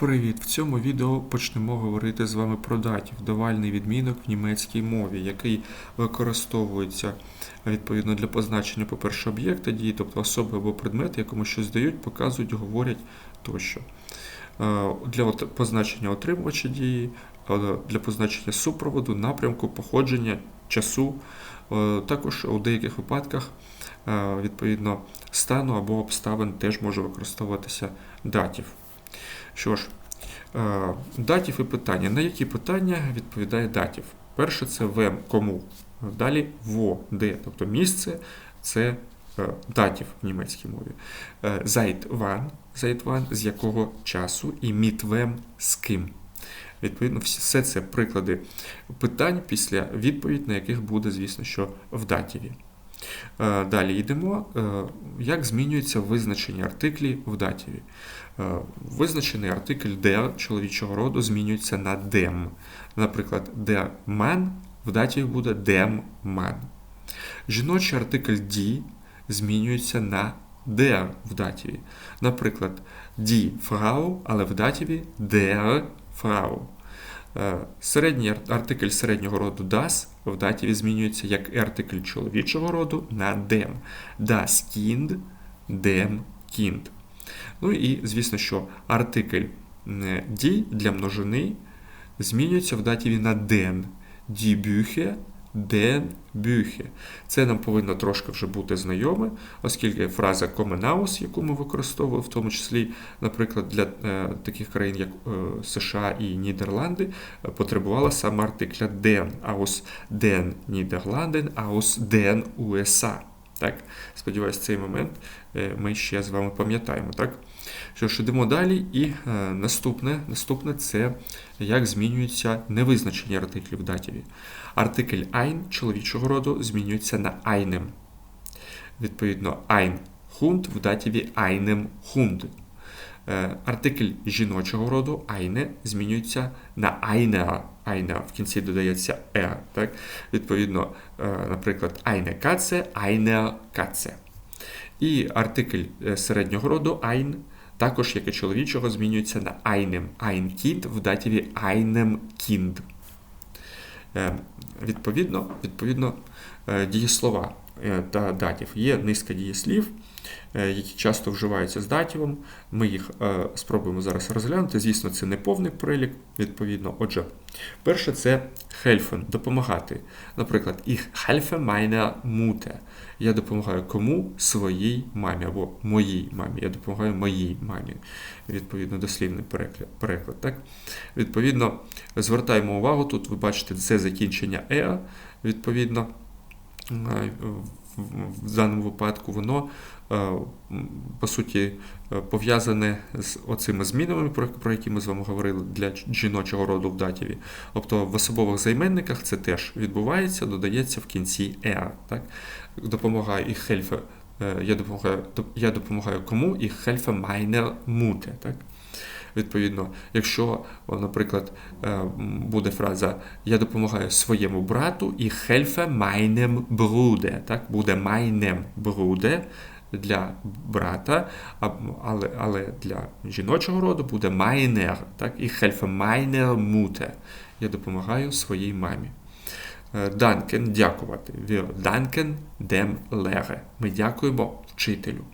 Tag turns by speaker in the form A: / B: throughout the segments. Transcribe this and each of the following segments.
A: Привіт! В цьому відео почнемо говорити з вами про датів, давальний відмінок в німецькій мові, який використовується відповідно для позначення, по-перше, об'єкта дії, тобто особи або предмети, якому щось дають, показують, говорять тощо. Е, Для позначення отримувача дії, е, для позначення супроводу, напрямку, походження, часу. Е, Також у деяких випадках е, відповідно стану або обставин теж може використовуватися датів. Що ж, е, датів і питання. На які питання відповідає датів? Перше це вем, кому. Далі во, де, тобто місце це е, датів в німецькій мові. Е, wann, seit з якого часу, і wem, з ким. Відповідно, все це приклади питань після відповідь, на яких буде, звісно, що в датіві. Далі йдемо, як змінюється визначення артиклі в датіві. Е, Визначений артикль der чоловічого роду змінюється на dem. Наприклад, der man в датіві буде dem man. Жіночий артикль die змінюється на der в датіві. Наприклад, die Frau, але в датіві der Frau. Е, Середній артикль середнього роду das в датіві змінюється як артикль чоловічого роду на dem. Das Kind, dem Kind. Ну і, звісно, що артикль е, die для множини змінюється в датіві на den. Die Bücher, den. Це нам повинно трошки вже бути знайоме, оскільки фраза Коменаус, яку ми використовували, в тому числі, наприклад, для е, таких країн, як е, США і Нідерланди, потребувала саме артикля den, aus den Niederlanden, aus den USA. Так, сподіваюсь, цей момент е, ми ще з вами пам'ятаємо. Так? Що ж, йдемо далі, і е, наступне, наступне це як змінюються невизначені артиклі в датіві. Артикль ein чоловічого роду змінюється на einem. Відповідно, ein Hund в датіві einem Hund. Е, Артикль жіночого роду eine змінюється на einer. Einer в кінці додається er. Так? Відповідно, е, наприклад, eine Katze, einer Katze. І артикль е, середнього роду ein також, як і чоловічого, змінюється на. Ein Kind в датіві Kind. Е, Відповідно, відповідно е, дієслова е, та датів. Є низка дієслів, е, які часто вживаються з датівом. Ми їх е, спробуємо зараз розглянути. Звісно, це не повний перелік, відповідно. Отже, перше це helfen – допомагати. Наприклад, ich helfe meiner Mutter. Я допомагаю кому? Своїй мамі або моїй мамі. Я допомагаю моїй мамі. Відповідно, дослівний переклад. так? Відповідно, звертаємо увагу, тут ви бачите це закінчення «еа», відповідно, е, в- даному випадку воно е, по суті е, пов'язане з оцими змінами, про, які ми з вами говорили для жіночого роду в датіві. Тобто в особових займенниках це теж відбувається, додається в кінці «еа». Так? Допомагаю і хельфе. Я допомагаю, я допомагаю кому і хельфе майнер муте. Так? Відповідно, якщо, наприклад, е, буде фраза Я допомагаю своєму брату і хельфе майнем бруде. Так? Буде майнем бруде для брата, але, але для жіночого роду буде майнер. Так? І майнер муте. Я допомагаю своїй мамі. Е, Данкен дякувати. Danken dem Lehrer. Ми дякуємо вчителю.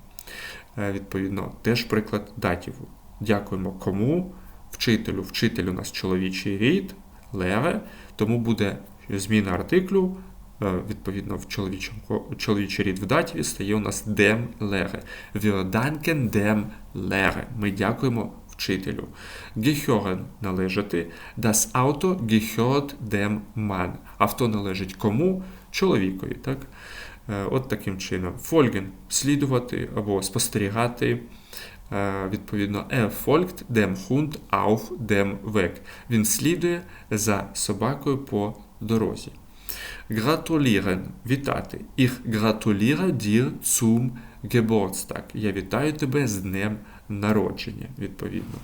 A: Е, Відповідно, теж приклад датіву. Дякуємо кому? Вчителю. Вчитель у нас чоловічий рід, лере, тому буде зміна артиклю. Е, Відповідно, в чоловічому чоловічий рід в датіві стає у нас dem Lehrer. Wir danken dem Ми дякуємо вчителю. Gehören – належати. Das Auto gehört dem Mann. Авто належить кому? Чоловікові. Так? Е, От таким чином. Folgen – слідувати або спостерігати. Е, Відповідно, er folgt dem Hund auf dem Weg. Він слідує за собакою по дорозі. Gratulieren – вітати. Ich gratuliere dir zum Geburtstag. Я вітаю тебе з днем народження, відповідно.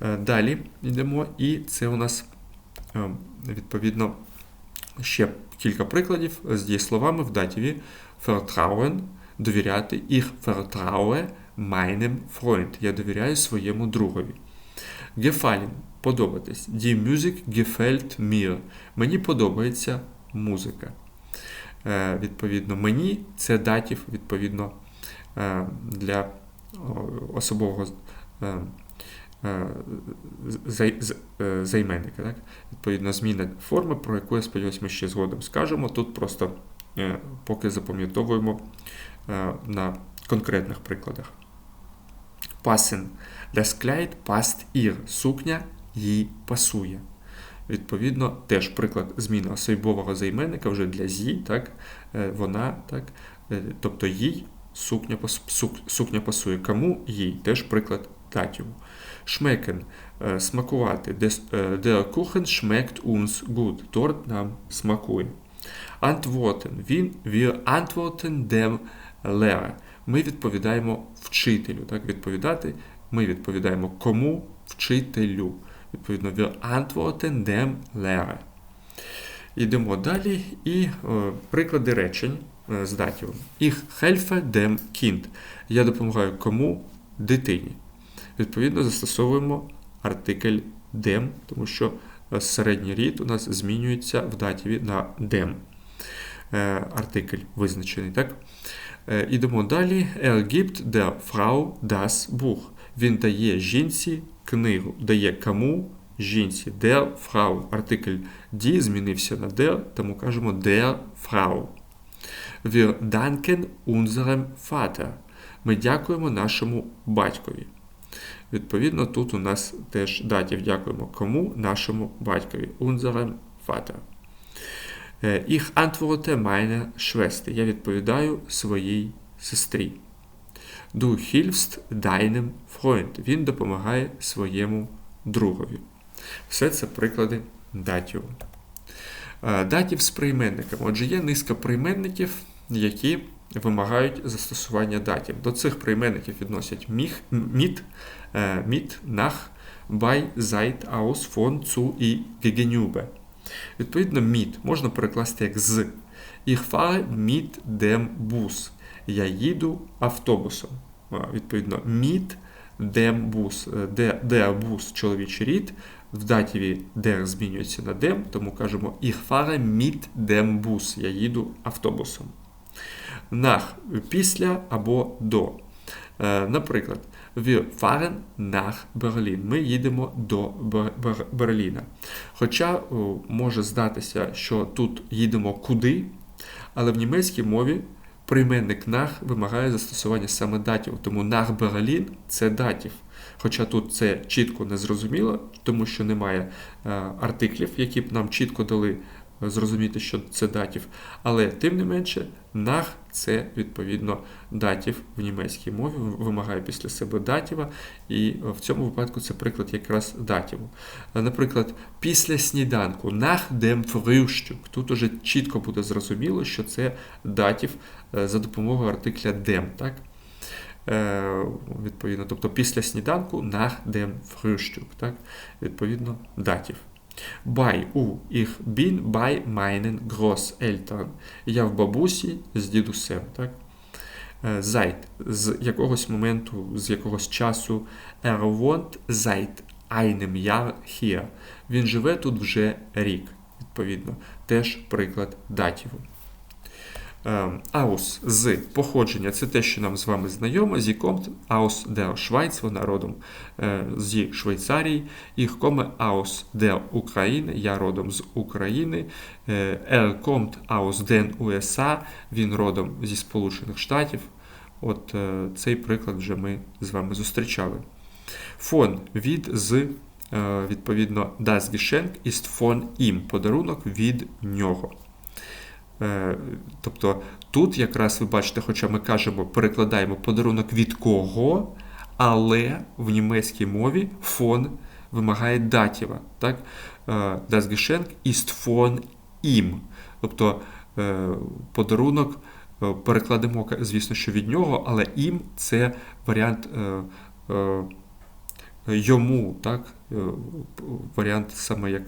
A: Е, Далі йдемо, і це у нас е, відповідно ще кілька прикладів з дієсловами в датіві vertrauen – довіряти. Ich vertraue meinem Freund. Я довіряю своєму другові. Gefallen – подобатись. Die Musik gefällt mir. Мені подобається музика. Е, Відповідно, мені це датів, відповідно, е, для особового е, е, е, займенника. Так? Відповідно, зміна форми, про яку я сподіваюся, ми ще згодом скажемо. Тут просто е, поки запам'ятовуємо е, на конкретних прикладах. Passen. Das Kleid passt ihr. Сукня їй пасує. Відповідно, теж приклад зміни особового займенника вже для зі, так, е, вона, так, е, тобто їй сукня, сук- сукня пасує. Кому їй теж приклад датіву. Schmecken е, смакувати. Der Kuchen schmeckt uns gut. Торт нам смакує. Antworten. Він, wir antworten dem Lehrer. Ми відповідаємо вчителю. Так, відповідати. Ми відповідаємо кому? Вчителю. Відповідно, wir antworten dem Lehrer. Йдемо далі і е, приклади речень е, з датівом. Ich helfe dem Kind. Я допомагаю кому? Дитині. Відповідно, застосовуємо артикль dem, тому що е, середній рід у нас змінюється в датіві на dem. Артикль визначений, так? Ідемо далі. Er gibt der Frau das Buch. Він дає жінці книгу. Дає кому? Жінці. Der Frau. Артикль die змінився на der, тому кажемо der Frau. Wir danken unserem Vater. Ми дякуємо нашому батькові. Відповідно, тут у нас теж датів дякуємо кому? Нашому батькові. Unserem Vater. Е, Ich antworte meine Schwester. Я відповідаю своїй сестрі. Du hilfst deinem Freund. Він допомагає своєму другові. Все це приклади датів. Е, Датів з прийменниками. Отже, є низка прийменників, які вимагають застосування датів. До цих прийменників відносять міх, міт, е, міт, нах, бай, зайт, аус, фон, цу і гегенюбе. Відповідно, міт можна перекласти як з. Ich fahre mit dem Bus. Я їду автобусом. Відповідно, dem Bus. Е, Де, де бус чоловічий рід. В датіві der змінюється на dem, тому кажемо Ich fahre mit dem. Я їду автобусом. Nach після або до. Е, Наприклад, wir fahren nach Berlin. Ми їдемо до Бер- Бер- Берліна. Хоча може здатися, що тут їдемо куди, але в німецькій мові прийменник «нах» вимагає застосування саме датів. Тому «нах Берлін» – це датів. Хоча тут це чітко не зрозуміло, тому що немає е, артиклів, які б нам чітко дали зрозуміти, що це датів. Але тим не менше, nach – це відповідно датів в німецькій мові, вимагає після себе датіва, і в цьому випадку це приклад якраз датіву. Наприклад, після сніданку nach dem Frühstück. Тут уже чітко буде зрозуміло, що це датів е, за допомогою артикля dem. Так? Е, Відповідно, тобто після сніданку nach dem Frühstück. Так? Відповідно, датів. Bei у ich bin bei meinen Großeltern. Я в бабусі з дідусем. Так? Е, Seit з якогось моменту, з якогось часу. Er wohnt seit einem Jahr hier. Він живе тут вже рік. Відповідно, теж приклад датіву. Ем, Аус з походження це те, що нам з вами знайомо. Зі комт Аус der Schweiz, вона родом е, зі Швейцарії. Їх коме Аус der України, я родом з України. Е, Er kommt aus den USA, він родом зі Сполучених Штатів. От е, цей приклад вже ми з вами зустрічали. Фон від з, е, відповідно, das Geschenk ist von ihm, подарунок від нього. Е, Тобто тут якраз ви бачите, хоча ми кажемо, перекладаємо подарунок від кого, але в німецькій мові фон вимагає датіва. Так? Е, Das Geschenk ist von ihm. Тобто е, подарунок перекладемо, звісно, що від нього, але ім це варіант йому, так? Варіант саме, як,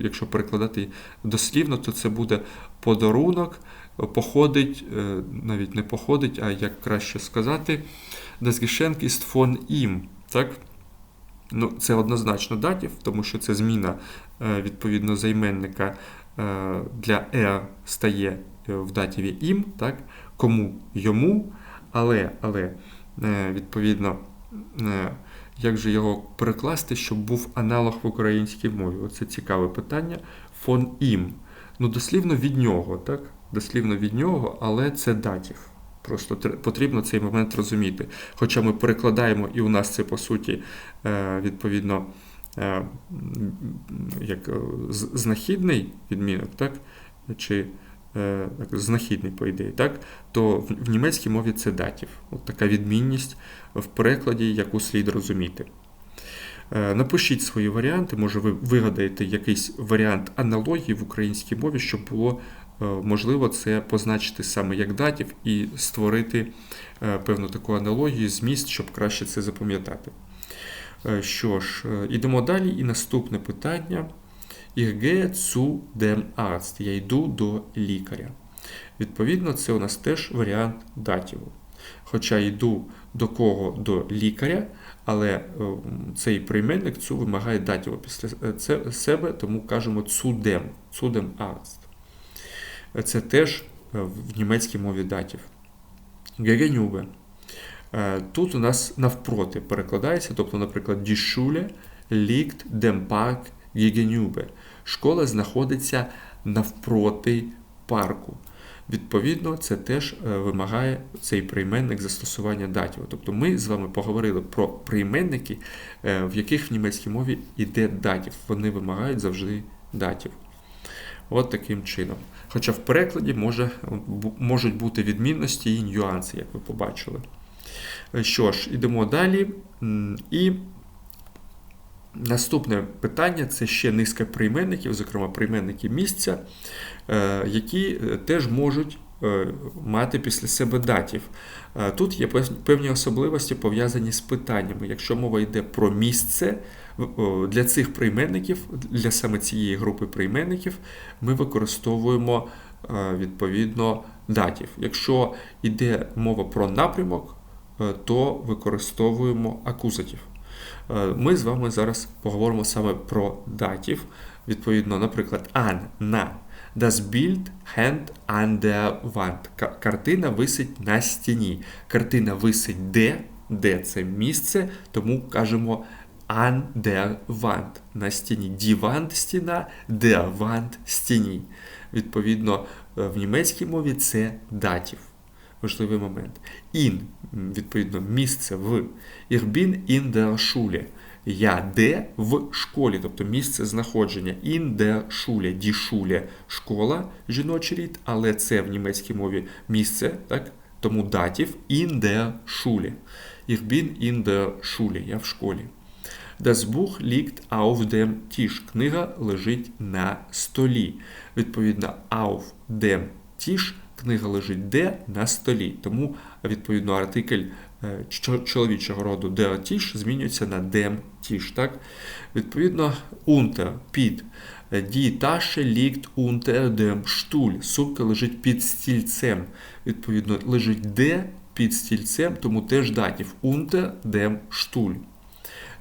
A: якщо перекладати дослівно, то це буде подарунок, походить, е, навіть не походить, а як краще сказати, Geschenk ist von ihm. Так? Ну, це однозначно датів, тому що це зміна е, відповідно займенника е, для е стає в датіві ім, так? кому йому, але, але відповідно, як же його перекласти, щоб був аналог в українській мові? Оце цікаве питання. Фон ім. Ну, дослівно від нього, так? Дослівно від нього, але це датів. Просто потрібно цей момент розуміти. Хоча ми перекладаємо, і у нас це по суті, е, відповідно, е, як е, знахідний відмінок, так? чи так, знахідний, по ідеї, так? то в німецькій мові це датів. От така відмінність в перекладі, яку слід розуміти. Напишіть свої варіанти, може ви вигадаєте якийсь варіант аналогії в українській мові, щоб було Е, можливо це позначити саме як датів і створити е, певну таку аналогію, зміст, щоб краще це запам'ятати. Е, що ж, ідемо далі, і наступне питання. Ich zu dem Arzt. Я йду до лікаря. Відповідно, це у нас теж варіант датіву. Хоча йду до кого до лікаря, але цей прийменник цю вимагає датіву після себе, тому кажемо zu dem Arzt це теж е, в німецькій мові датів. Гегенюбе. Тут у нас навпроти перекладається, тобто, наприклад, Die Schule liegt dem. Школа знаходиться навпроти парку. Відповідно, це теж е, вимагає цей прийменник застосування датів. Тобто ми з вами поговорили про прийменники, е, в яких в німецькій мові йде датів. Вони вимагають завжди датів. От таким чином. Хоча в перекладі може, можуть бути відмінності і нюанси, як ви побачили. Що ж, йдемо далі. І наступне питання це ще низка прийменників, зокрема прийменники місця, е, які е, теж можуть е, мати після себе датів. Тут є певні особливості пов'язані з питаннями. Якщо мова йде про місце, для цих прийменників, для саме цієї групи прийменників, ми використовуємо відповідно датів. Якщо йде мова про напрямок, то використовуємо акузатів. Е, ми з вами зараз поговоримо саме про датів. Відповідно, наприклад, an, на. Das Bild hängt an der Wand. Картина висить на стіні. Картина висить де? Де це місце, тому кажемо an der Wand на стіні. Die Wand – стіна, der Wand – стіні. Відповідно, е, в німецькій мові це датів. Важливий момент. In, відповідно, місце в. Bin in der Schule. Я де в школі, тобто місце знаходження. In der Schule. Die Schule – школа, жіночий рід, але це в німецькій мові місце, так? тому датів der Schule. Ich bin in der Schule. Я в школі. Das Buch liegt auf dem Tisch. Книга лежить на столі. Відповідно, auf dem Tisch книга лежить де на столі. Тому, відповідно, артикль е, чоловічого роду Tisch змінюється на dem Tisch. Так? Відповідно, unter, під. Die Tasche liegt unter dem Stuhl. Сумка лежить під стільцем. Відповідно, лежить де під стільцем, тому теж датів. Unter dem Stuhl.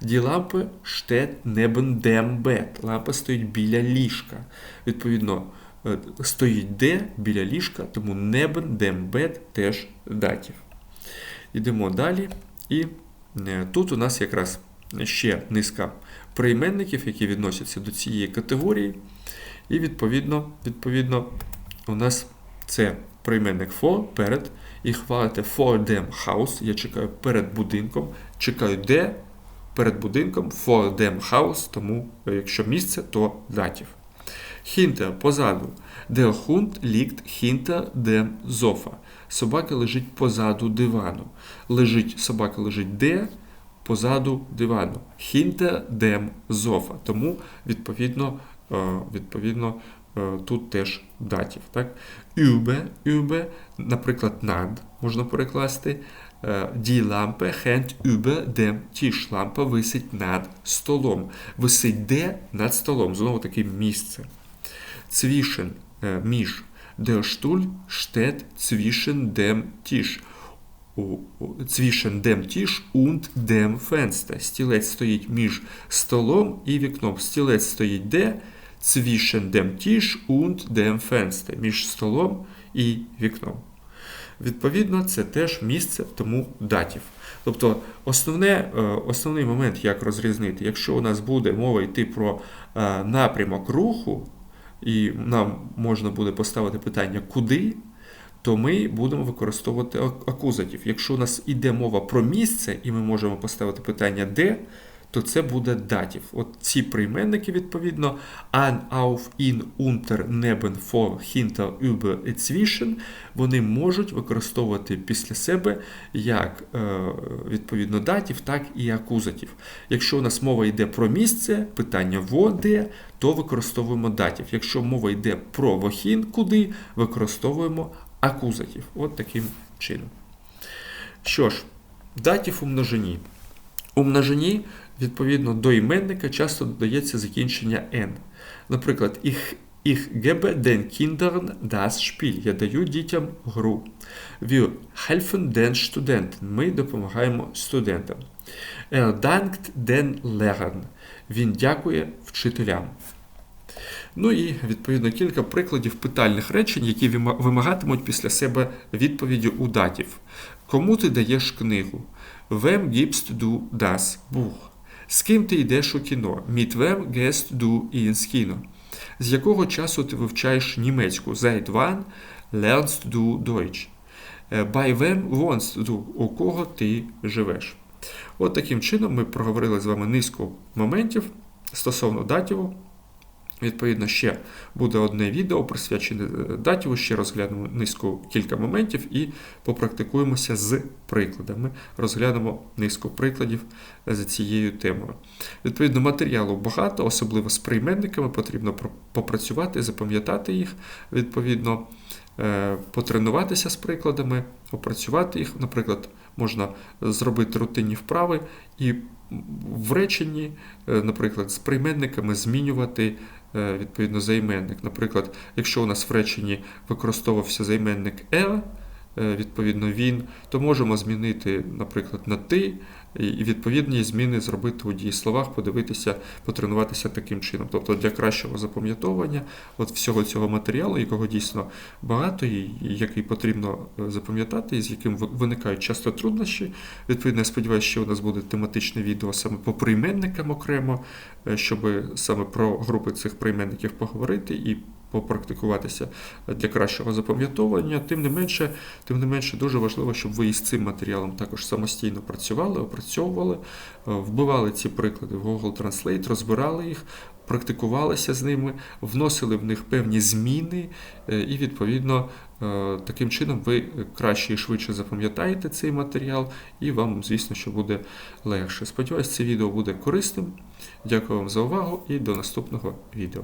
A: Die Lampe steht neben dem Bett. Лампа стоїть біля ліжка. Відповідно, е, стоїть де біля ліжка, тому dem Bett теж датів. Йдемо далі. І е, тут у нас якраз ще низка прийменників, які відносяться до цієї категорії. І відповідно, відповідно, у нас це прийменник for перед. І хвалите for dem house. Я чекаю перед будинком. Чекаю де перед будинком for dem Haus, тому е, якщо місце, то датів. Hinter позаду. Der Hund liegt hinter dem Sofa. Собака лежить позаду дивану. Лежить, Собака лежить де? Позаду дивану. Hinter dem Sofa. Тому, відповідно, е, відповідно, е, тут теж датів. Так? Über, über, наприклад, над можна перекласти. Die Lampe hängt über dem Tisch. Лампа висить над столом. Висить де над столом. Знову таки місце. Zwischen, між. Der Stuhl steht zwischen dem Tisch. у, у, zwischen dem Tisch und. Стілець стоїть між столом і вікном. Стілець стоїть де? Zwischen dem Tisch und dem Fenster. Між столом і вікном. Відповідно, це теж місце тому датів. Тобто основне, е, основний момент, як розрізнити, якщо у нас буде мова йти про е, напрямок руху, і нам можна буде поставити питання куди, то ми будемо використовувати акузатів. Якщо у нас іде мова про місце, і ми можемо поставити питання де, то це буде датів. От ці прийменники, відповідно, an, auf, in, unter, neben, vor, hinter, über, zwischen, вони можуть використовувати після себе як е, відповідно датів, так і акузатів. Якщо у нас мова йде про місце, питання во де, то використовуємо датів. Якщо мова йде про вохін, куди, використовуємо акузатів. От таким чином. Що ж, датів у множині. У множині, відповідно до іменника, часто додається закінчення n. Наприклад, ich, ich gebe den Kindern das Spiel. Я даю дітям гру. Wir helfen den Studenten. Ми допомагаємо студентам. Er dankt den Lehrern. Він дякує вчителям. Ну і відповідно кілька прикладів питальних речень, які вимагатимуть після себе відповіді у датів. Кому ти даєш книгу? Wem gibst du das Buch? З ким ти йдеш у кіно? Mit wem gehst ins Kino? З якого часу ти вивчаєш німецьку? Seit wann lernst du Deutsch? By wem wohnst du? У кого ти живеш? От таким чином ми проговорили з вами низку моментів стосовно датіву. Відповідно, ще буде одне відео присвячене е, датіву, ще розглянемо низку кілька моментів і попрактикуємося з прикладами. Розглянемо низку прикладів за цією темою. Відповідно, матеріалу багато, особливо з прийменниками, потрібно попрацювати, запам'ятати їх, відповідно, е, потренуватися з прикладами, опрацювати їх. Наприклад, можна зробити рутинні вправи і в реченні, е, наприклад, з прийменниками змінювати е, відповідно займенник. Наприклад, якщо у нас в реченні використовувався займенник «е», е, відповідно він, то можемо змінити, наприклад, на ти і відповідні зміни зробити у дієсловах, подивитися, потренуватися таким чином. Тобто для кращого запам'ятовування от всього цього матеріалу, якого дійсно багато, і і який потрібно е, запам'ятати, і з яким виникають часто труднощі. Відповідно, я сподіваюся, що у нас буде тематичне відео саме по прийменникам окремо, е, щоб саме про групи цих прийменників поговорити і попрактикуватися для кращого запам'ятовування. Тим не менше, тим не менше, дуже важливо, щоб ви із цим матеріалом також самостійно працювали, опрацьовували, е, вбивали ці приклади в Google Translate, розбирали їх, практикувалися з ними, вносили в них певні зміни, е, і відповідно е, таким чином ви краще і швидше запам'ятаєте цей матеріал, і вам, звісно, що буде легше. Сподіваюсь, це відео буде корисним. Дякую вам за увагу і до наступного відео.